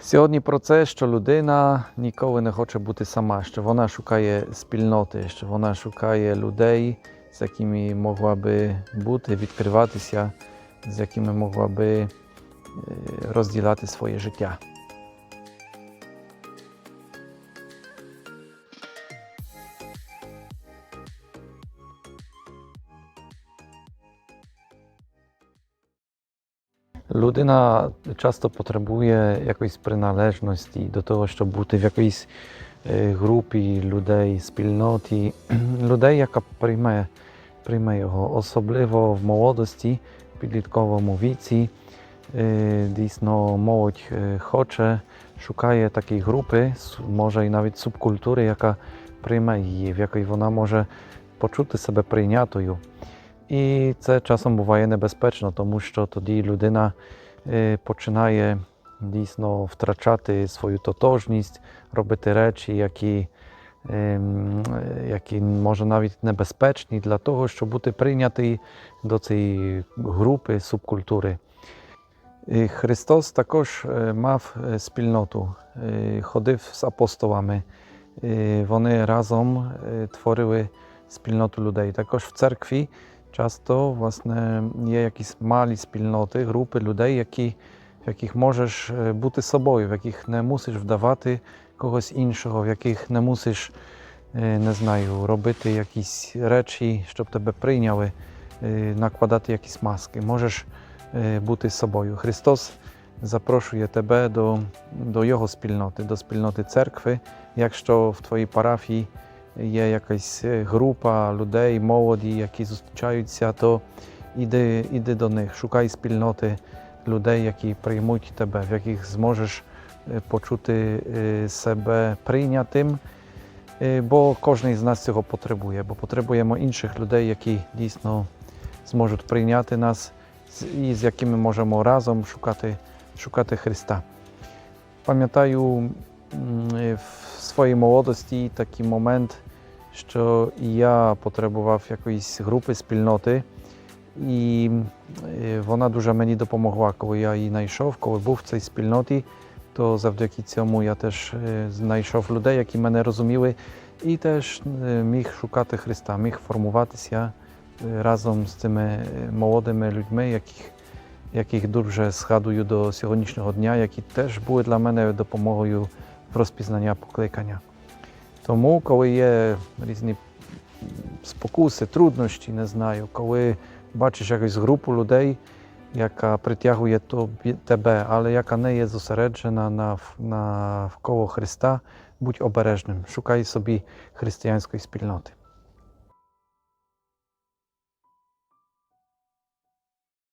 Сьогодні про це, що людина ніколи не хоче бути сама, що вона шукає спільноти, що вона шукає людей, з якими могла би бути, відкриватися, з якими могла би е, розділяти своє життя. Людина часто поtrzebuje jakiejś przynależności do tego, щоб бути в якійсь е, групі людей, спільноті, людей, яка прийме, прийме його, особливо в молодості, підлітковому віці. Е, Дійсно, молодь е, хоче, шукає такої групи, може і навіть субкультури, яка прийме її, в якій вона може почути себе прийнятою. І це часом буває небезпечно, тому що тоді людина е, починає дійсно втрачати свою тотожність, робити речі, які, ем, які може навіть небезпечні для того, щоб бути прийнятий до цієї групи, субкультури. І Христос також е, мав е, спільноту, ходив з апостолами. Вони разом творили спільноту людей. Також в церкві часто власне є якісь малі спільноти, групи людей, які, в яких можеш е, бути собою, в яких не мусиш вдавати когось іншого, в яких не мусиш, е, не знаю, робити якісь речі, щоб тебе прийняли, е, накладати якісь маски. Можеш бути собою. Христос запрошує тебе до, до Його спільноти, до спільноти церкви, якщо в твоїй парафії є якась е, група людей, молоді, які зустрічаються, то іди, іди до них, шукай спільноти людей, які приймуть тебе, в яких зможеш е, почути е, себе прийнятим. Бо кожен з нас цього потребує, бо потребуємо інших людей, які дійсно зможуть прийняти нас і з якими можемо разом шукати, шукати Христа. Пам'ятаю в своїй молодості такий момент, що я потребував якоїсь групи, спільноти, і е, вона дуже мені допомогла, коли я її знайшов, коли був в цій спільноті, то завдяки цьому я теж е, знайшов людей, які мене розуміли, і теж е, міг шукати Христа, міг формуватися разом з цими молодими людьми, яких, яких дуже згадую до сьогоднішнього дня, які теж були для мене допомогою в розпізнання покликання. Тому, коли є різні спокуси, труднощі, не знаю, коли бачиш якусь групу людей, яка притягує тебе, але яка не є зосереджена на, навколо Христа, будь обережним, шукай собі християнської спільноти.